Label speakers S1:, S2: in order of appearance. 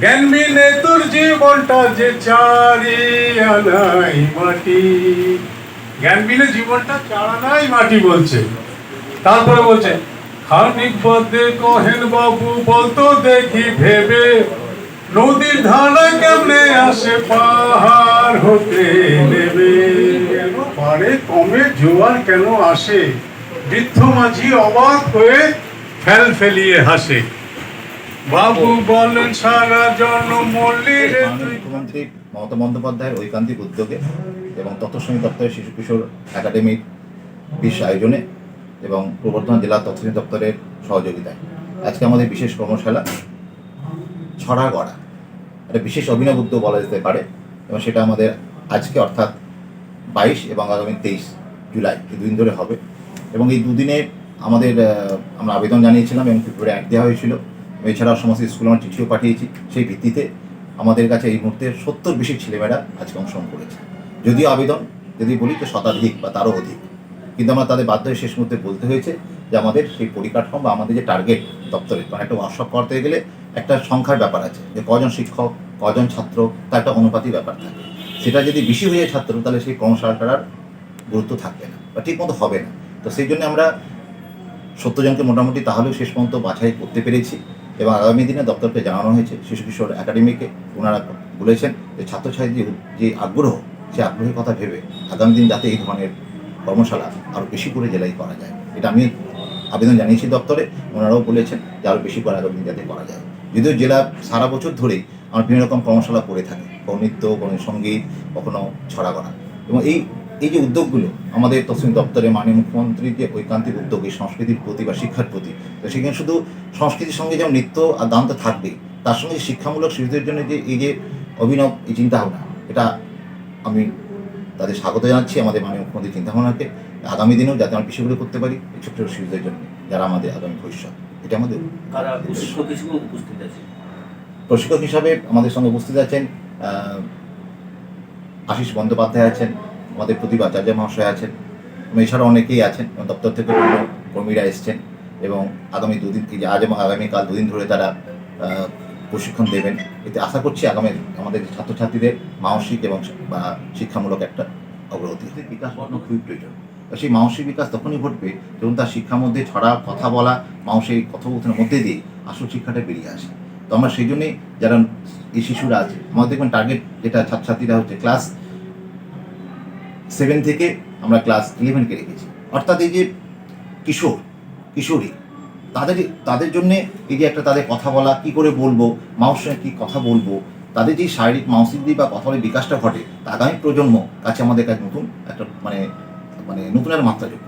S1: জ্ঞান বিনে তোর জীবনটা যে চারি আনাই মাটি। জ্ঞান বিনে জীবনটা চারানাই মাটি বলছে। তারপরে বলছে, খানিক পদে কহেন বাবু, বলতো দেখি ভেবে, নদীর ধারা কেমনে আসে পাহাড় হতে নেবে? কেন পারে কমে জোয়ার কেন আসে? বৃদ্ধ মাঝি অবাক হয়ে ফেল ফেলিয়ে হাসে। বাবু বলেন, সারা জন্ম
S2: মুখ্যমন্ত্রী মমতা বন্দ্যোপাধ্যায়ের ঐকান্তিক উদ্যোগে এবং তথ্যশ্রী দপ্তরের শিশু কিশোর একাডেমির বিশ আয়োজনে এবং পূর্ব বর্ধমান জেলা তথ্যশ্রী দপ্তরের সহযোগিতায়। আজকে আমাদের বিশেষ কর্মশালা ছড়া গড়া একটা বিশেষ অভিনব উদ্যোগ বলা যেতে পারে এবং সেটা আমাদের আজকে অর্থাৎ বাইশ এবং আগামী তেইশ জুলাই, এই দুদিন ধরে হবে। এবং এই দুদিনে আমাদের আমরা আবেদন জানিয়েছিলাম এবং ফেব্রুয়ারি অ্যাড দেওয়া হয়েছিল। এছাড়াও সমস্ত স্কুলে আমরা চিঠিও পাঠিয়েছি। সেই ভিত্তিতে আমাদের কাছে এই মুহূর্তে সত্তর বেশি ছেলেমেয়েরা আজকে অংশগ্রহণ করেছে। যদিও আবেদন, যদি বলি তো শতাধিক বা তারও অধিক। কিন্তু আমরা তাদের বাধ্য শেষ মুহূর্তে বলতে হয়েছে যে আমাদের সেই পরিকাঠামো বা আমাদের যে টার্গেট দপ্তরে কারণ একটা ওয়ার্কশপ করতে গেলে একটা সংখ্যার ব্যাপার আছে যে কজন শিক্ষক, কজন ছাত্র, তার একটা অনুপাতি ব্যাপার থাকে। সেটা যদি বেশি হয়ে যায় ছাত্র, তাহলে সেই কর্মশালাটার গুরুত্ব থাকবে না বা ঠিকমতো হবে না। তো সেই জন্য আমরা সত্তর জনকে মোটামুটি তাহলেও শেষ পর্যন্ত বাছাই করতে পেরেছি। এবং আগামী দিনে দপ্তরকে জানানো হয়েছে, শিশু কিশোর একাডেমিকে ওনারা বলেছেন যে ছাত্রছাত্রীর যে আগ্রহ সেই আগ্রহের কথা ভেবে আগামী দিন যাতে এই ধরনের কর্মশালা আরও বেশি করে জেলায় করা যায়। এটা আমি আবেদন জানিয়েছি দপ্তরে, ওনারাও বলেছেন যে আরও বেশি করে আগামী দিন যাতে করা যায়। যদিও জেলা সারা বছর ধরেই আমরা বিভিন্ন রকম কর্মশালা করে থাকি, কোনো নৃত্য, কোনো সংগীত, কখনো ছড়া করা এবং এই এই যে উদ্যোগগুলো আমাদের তসলিম দপ্তরে মাননীয় মুখ্যমন্ত্রীর যে ঐকান্তিক উদ্যোগ এই সংস্কৃতির প্রতি বা শিক্ষার প্রতি। তো সেখানে শুধু সংস্কৃতির সঙ্গে যেমন নৃত্য আর গান তো থাকবেই তার সঙ্গে শিক্ষামূলক শিশুদের জন্য যে এই যে অভিনব এই চিন্তাভাবনা এটা আমি তাদের স্বাগত জানাচ্ছি আমাদের মাননীয় মুখ্যমন্ত্রীর চিন্তাভাবনাকে। আগামী দিনেও যাতে আমরা বিষয়গুলো করতে পারি এই ছোট্ট ছোট শিশুদের জন্য যারা আমাদের আগামী ভবিষ্যৎ। এটা আমাদের
S3: প্রশিক্ষক হিসাবে
S2: আমাদের সঙ্গে উপস্থিত আছেন আশিস বন্দ্যোপাধ্যায় আছেন আমাদের প্রতিভা আচার্য মহাশয় আছেন এছাড়া অনেকেই আছেন দপ্তর থেকে বিভিন্ন কর্মীরা এসছেন এবং আগামী দুদিন কি যে আজ এবং আগামীকাল দুদিন ধরে তারা প্রশিক্ষণ দেবেন। এতে আশা করছি আগামী আমাদের ছাত্রছাত্রীদের মানসিক এবং বা শিক্ষামূলক একটা অগ্রগতি বিকাশ ঘটানো খুবই প্রয়োজন। তো সেই মানসিক বিকাশ তখনই ঘটবে যখন তার শিক্ষার মধ্যে ছড়া কথা বলা মানুষের কথোপকথনের মধ্যে দিয়ে আসল শিক্ষাটা বেরিয়ে আসে। তো আমরা সেই জন্যই যারা এই শিশুরা আছে আমাদের দেখবেন টার্গেট যেটা ছাত্রছাত্রীরা হচ্ছে ক্লাস সেভেন থেকে আমরা ক্লাস ইলেভেনকে রেখেছি। অর্থাৎ এই যে কিশোর, কিশোরী, তাদের তাদের জন্যে এই যে একটা তাদের কথা বলা, কি করে বলব মাউস সঙ্গে কী কথা বলব, তাদের যে শারীরিক, মানসিক দিক বা কথা বলে বিকাশটা ঘটে আগামী প্রজন্ম কাছে আমাদের কাছে নতুন একটা মানে মানে নতুন একটা মাত্রা যোগ